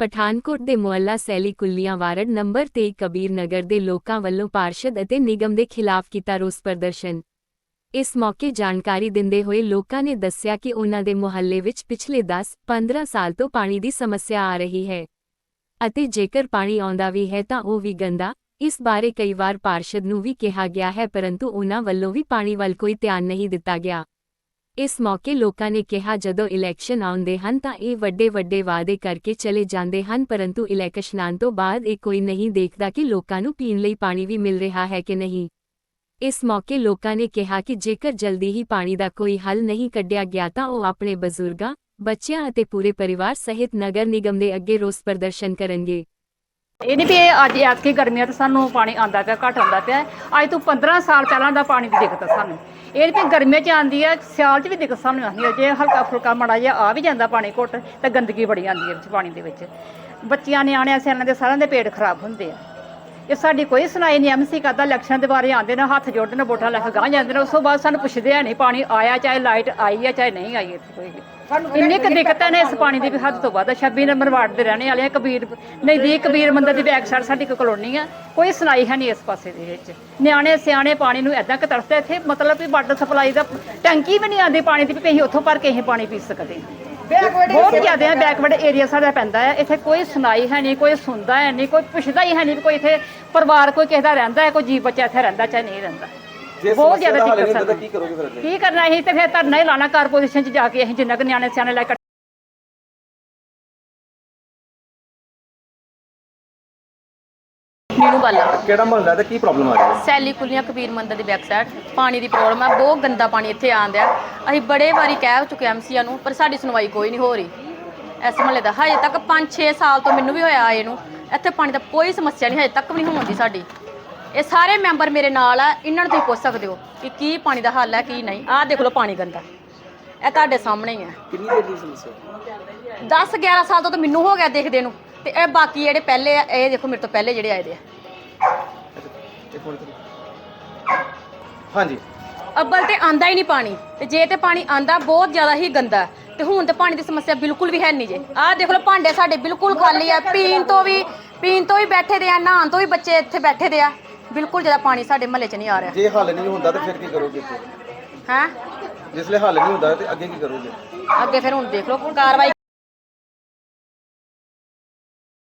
ਪਠਾਨਕੋਟ ਦੇ ਮੁਹੱਲਾ Saili ਕੁੱਲੀਆਂ ward number 23 Kabir Nagar ਦੇ ਲੋਕਾਂ ਵੱਲੋਂ ਪਾਰਸ਼ਦ ਅਤੇ ਨਿਗਮ ਦੇ ਖਿਲਾਫ ਕੀਤਾ ਰੋਸ ਪ੍ਰਦਰਸ਼ਨ। ਇਸ ਮੌਕੇ ਜਾਣਕਾਰੀ ਦਿੰਦੇ ਹੋਏ ਲੋਕਾਂ ਨੇ ਦੱਸਿਆ ਕਿ ਉਹਨਾਂ ਦੇ ਮੁਹੱਲੇ ਵਿੱਚ ਪਿਛਲੇ 10-15 ਸਾਲ ਤੋਂ ਪਾਣੀ ਦੀ ਸਮੱਸਿਆ ਆ ਰਹੀ ਹੈ। ਅਤੇ ਜੇਕਰ ਪਾਣੀ ਆਉਂਦਾ ਵੀ ਹੈ ਤਾਂ ਉਹ ਵੀ ਗੰਦਾ, ਇਸ ਬਾਰੇ ਕਈ ਵਾਰ ਪਾਰਸ਼ਦ ਨੂੰ ਵੀ ਕਿਹਾ ਗਿਆ ਹੈ, ਪਰੰਤੂ ਉਹਨਾਂ ਵੱਲੋਂ ਵੀ ਪਾਣੀ ਵੱਲ ਕੋਈ ਧਿਆਨ ਨਹੀਂ ਦਿੱਤਾ ਗਿਆ। ਇਸ ਮੌਕੇ ਲੋਕਾਂ ਨੇ ਕਿਹਾ, ਜਦੋਂ ਇਲੈਕਸ਼ਨ ਆਉਂਦੇ ਹਨ ਤਾਂ ਇਹ ਵੱਡੇ ਵੱਡੇ ਵਾਅਦੇ ਕਰਕੇ ਚਲੇ ਜਾਂਦੇ ਹਨ, ਪਰੰਤੂ ਇਲੈਕਸ਼ਨਾਂ ਤੋਂ ਬਾਅਦ ਇਹ ਕੋਈ ਨਹੀਂ ਦੇਖਦਾ ਕਿ ਲੋਕਾਂ ਨੂੰ ਪੀਣ ਲਈ ਪਾਣੀ ਵੀ ਮਿਲ ਰਿਹਾ ਹੈ ਕਿ ਨਹੀਂ। ਇਸ ਮੌਕੇ ਲੋਕਾਂ ਨੇ ਕਿਹਾ ਕਿ ਜੇਕਰ ਜਲਦੀ ਹੀ ਪਾਣੀ ਦਾ ਕੋਈ ਹੱਲ ਨਹੀਂ ਕੱਢਿਆ ਗਿਆ ਤਾਂ ਉਹ ਆਪਣੇ ਬਜ਼ੁਰਗਾਂ, ਬੱਚਿਆਂ ਅਤੇ ਪੂਰੇ ਪਰਿਵਾਰ ਸਹਿਤ ਨਗਰ ਨਿਗਮ ਦੇ ਅੱਗੇ ਰੋਸ ਪ੍ਰਦਰਸ਼ਨ ਕਰਨਗੇ। ਇਹ ਨਹੀਂ ਵੀ ਇਹ ਅੱਜ ਐਤਕੀ ਗਰਮੀਆਂ ਤੇ ਸਾਨੂੰ ਪਾਣੀ ਆਂਦਾ ਪਿਆ, ਘੱਟ ਆਉਂਦਾ ਪਿਆ। ਅੱਜ ਤੋਂ 15 ਸਾਲ ਪਹਿਲਾਂ ਦਾ ਪਾਣੀ ਦੀ ਦਿੱਕਤ ਆ ਸਾਨੂੰ। ਇਹ ਨਹੀਂ ਵੀ ਗਰਮੀਆਂ 'ਚ ਆਂਦੀ ਹੈ ਸਿਆਲ 'ਚ ਵੀ ਦਿੱਕਤ ਸਾਨੂੰ ਆਉਂਦੀ ਹੈ ਜੇ ਹਲਕਾ ਫੁਲਕਾ ਮਾੜਾ ਜਿਹਾ ਆ ਵੀ ਜਾਂਦਾ ਪਾਣੀ ਘੁੱਟ, ਤਾਂ ਗੰਦਗੀ ਬੜੀ ਆਂਦੀ ਹੈ ਵਿੱਚ ਪਾਣੀ ਦੇ ਵਿੱਚ। ਬੱਚਿਆਂ, ਨਿਆਣਿਆਂ, ਸਿਆਣਿਆਂ ਦੇ ਸਾਰਿਆਂ ਦੇ ਪੇਟ ਖਰਾਬ ਹੁੰਦੇ ਆ। ਇਹ ਸਾਡੀ ਕੋਈ ਸੁਣਾਈ ਨਹੀਂ ਐਮਸੀ ਕਰਦਾ ਇਲੈਕਸ਼ਨ ਦੇ ਬਾਰੇ ਆਉਂਦੇ ਨੇ ਹੱਥ ਜੋੜਦੇ ਨੇ ਵੋਟਾਂ ਲੈ ਕੇ ਗਾਂ ਜਾਂਦੇ ਨੇ ਉਸ ਤੋਂ ਬਾਅਦ ਸਾਨੂੰ ਪੁੱਛਦੇ ਆ ਨਹੀਂ ਪਾਣੀ ਆਇਆ ਚਾਹੇ ਲਾਈਟ ਆਈ ਹੈ ਚਾਹੇ ਨਹੀਂ ਆਈ ਇੱਥੇ ਕੋਈ। ਇੰਨੀ ਕੁ ਦਿੱਕਤ ਹੈ ਨੇ ਇਸ ਪਾਣੀ ਦੀ ਵੀ ਹੱਦ ਤੋਂ ਵੱਧ 26 ਨੰਬਰ ਵਾਰਡ ਦੇ ਰਹਿਣੇ ਵਾਲੇ ਆ ਕਬੀਰ ਨਜ਼ਦੀਕ ਕਬੀਰ ਮੰਦਰ ਦੀ ਬੈਕ ਸਾਈਡ ਸਾਡੀ ਇੱਕ ਕਲੋਨੀ ਆ ਕੋਈ ਸੁਣਾਈ ਹੈ ਨਹੀਂ ਇਸ ਪਾਸੇ ਦੇ ਵਿੱਚ ਨਿਆਣੇ ਸਿਆਣੇ ਪਾਣੀ ਨੂੰ ਐਦਾਂ ਕਿ ਤਰਸਦੇ ਇੱਥੇ ਮਤਲਬ ਵੀ ਵਾਟਰ ਸਪਲਾਈ ਦਾ ਟੈਂਕੀ ਵੀ ਨਹੀਂ ਆਉਂਦੀ ਪਾਣੀ ਦੀ ਵੀ ਕਹੀਂ ਉੱਥੋਂ ਭਰ ਕੇ ਅਸੀਂ ਪਾਣੀ ਪੀ ਸਕਦੇ ਹਾਂ ਬਹੁਤ ਜ਼ਿਆਦਾ ਬੈਕਵਰਡ ਏਰੀਆ ਸਾਡਾ ਪੈਂਦਾ ਹੈ। ਇੱਥੇ ਕੋਈ ਸੁਣਾਈ ਹੈ ਨਹੀਂ ਕੋਈ ਸੁਣਦਾ ਹੈ ਨਹੀਂ ਕੋਈ ਪੁੱਛਦਾ ਹੀ ਹੈ ਨਹੀਂ ਕੋਈ ਇੱਥੇ ਪਰਿਵਾਰ ਕੋਈ ਕਿਸੇ ਦਾ ਰਹਿੰਦਾ ਹੈ ਕੋਈ ਜੀ ਬੱਚਾ ਇੱਥੇ ਰਹਿੰਦਾ ਚਾਹੇ ਨਹੀਂ ਰਹਿੰਦਾ। ਬਹੁਤ ਜ਼ਿਆਦਾ ਦਿੱਕਤ ਸਾਨੂੰ। ਕੀ ਕਰੋਗੇ ਫਿਰ ਕੀ ਕਰਨਾ ਅਸੀਂ ਤੇ ਫਿਰ ਧਰਨਾ ਹੀ ਲਾਣਾ ਕਾਰਪੋਰੇਸ਼ਨ 'ਚ ਜਾ ਕੇ ਅਸੀਂ ਜਿੰਨਾ ਕੁ ਨਿਆਣੇ ਸਿਆਣੇ ਲੈ ਕੇ ਨੀਨੂ ਬਾਲਾ। ਕਿਹੜਾ ਮਹੱਲਾ ਤੇ ਕੀ ਪ੍ਰੋਬਲਮ ਆ ਰਹੀ ਹੈ? ਸੈਲੀ ਕੁਲੀਆਂ ਕਬੀਰ ਮੰਦਰ ਦੀ ਬੈਕ ਸਾਈਡ ਪਾਣੀ ਦੀ ਪ੍ਰੋਬਲਮ ਹੈ ਬਹੁਤ ਗੰਦਾ ਪਾਣੀ ਇੱਥੇ ਆਂਦਿਆ ਅਸੀਂ ਬੜੇ ਵਾਰੀ ਕਹਿ ਚੁੱਕੇ ਐਮਸੀਆਂ ਨੂੰ ਪਰ ਸਾਡੀ ਸੁਣਵਾਈ ਕੋਈ ਨਹੀਂ ਹੋ ਰਹੀ। ਇਸ ਮਹੱਲੇ ਦਾ ਹਜੇ ਤੱਕ 5-6 ਸਾਲ ਤੋਂ ਮੈਨੂੰ ਵੀ ਹੋਇਆ ਆਏ ਨੂੰ। ਇੱਥੇ ਪਾਣੀ ਦਾ ਕੋਈ ਸਮੱਸਿਆ ਨਹੀਂ ਹਜੇ ਤੱਕ ਵੀ ਨਹੀਂ ਹੋਉਂਦੀ ਸਾਡੀ। ਇਹ ਸਾਰੇ ਮੈਂਬਰ ਮੇਰੇ ਨਾਲ ਆ ਇਹਨਾਂ ਨੂੰ ਤੁਸੀਂ ਪੁੱਛ ਸਕਦੇ ਹੋ ਕਿ ਕੀ ਪਾਣੀ ਦਾ ਹੱਲ ਹੈ ਕੀ ਨਹੀਂ। ਆਹ ਦੇਖ ਲਓ ਪਾਣੀ ਗੰਦਾ। ਇਹ ਤੁਹਾਡੇ ਸਾਹਮਣੇ ਹੀ ਹੈ। ਕਿੰਨੀ ਦੇਰ ਦੀ ਸਮੱਸਿਆ 10 11 ਸਾਲ ਤੋਂ ਤਾਂ ਮੈਨੂੰ ਹੋ ਗਿਆ ਦੇਖਦੇ ਨੂੰ। ਤੇ ਇਹ ਬਾਕੀ ਜਿਹੜੇ ਪਹਿਲੇ ਆ ਇਹ ਦੇਖੋ ਮੇਰੇ ਤੋਂ ਪਹਿਲੇ ਜਿਹੜੇ ਆਏ ਦੇ ਆ। ਇੱਕ ਮਿੰਟ ਰੁਕੋ। ਹਾਂਜੀ। ਅੱਬਲ ਤੇ ਆਂਦਾ ਹੀ ਨਹੀਂ ਪਾਣੀ। ਤੇ ਜੇ ਤੇ ਪਾਣੀ ਆਂਦਾ ਬਹੁਤ ਜ਼ਿਆਦਾ ਹੀ ਗੰਦਾ ਹੈ। ਤੇ ਹੁਣ ਤੇ ਪਾਣੀ ਦੀ ਸਮੱਸਿਆ ਬਿਲਕੁਲ ਵੀ ਹੈ ਨਹੀਂ ਜੇ। ਆਹ ਦੇਖ ਲਓ ਭਾਂਡੇ ਸਾਡੇ ਬਿਲਕੁਲ ਖਾਲੀ ਆ। ਪੀਣ ਤੋਂ ਵੀ ਪੀਣ ਤੋਂ ਵੀ ਬੈਠੇ ਦੇ ਆ ਨਹਾਉਣ ਤੋਂ ਵੀ ਬੱਚੇ ਇੱਥੇ ਬੈਠੇ ਦੇ ਆ। ਬਿਲਕੁਲ ਜ਼ਿਆਦਾ ਪਾਣੀ ਸਾਡੇ ਮਹੱਲੇ 'ਚ ਨਹੀਂ ਆ ਰਿਹਾ। ਜੇ ਹੱਲ ਨਹੀਂ ਹੁੰਦਾ ਤਾਂ ਫਿਰ ਕੀ ਕਰੋਗੇ ਹੈ? ਜਿਸ ਲਈ ਹੱਲ ਨਹੀਂ ਹੁੰਦਾ ਤੇ ਅੱਗੇ ਕੀ ਕਰੋਗੇ? ਅੱਗੇ ਫਿਰ ਹੁਣ ਦੇਖ ਲਓ ਕਾਰਵਾਈ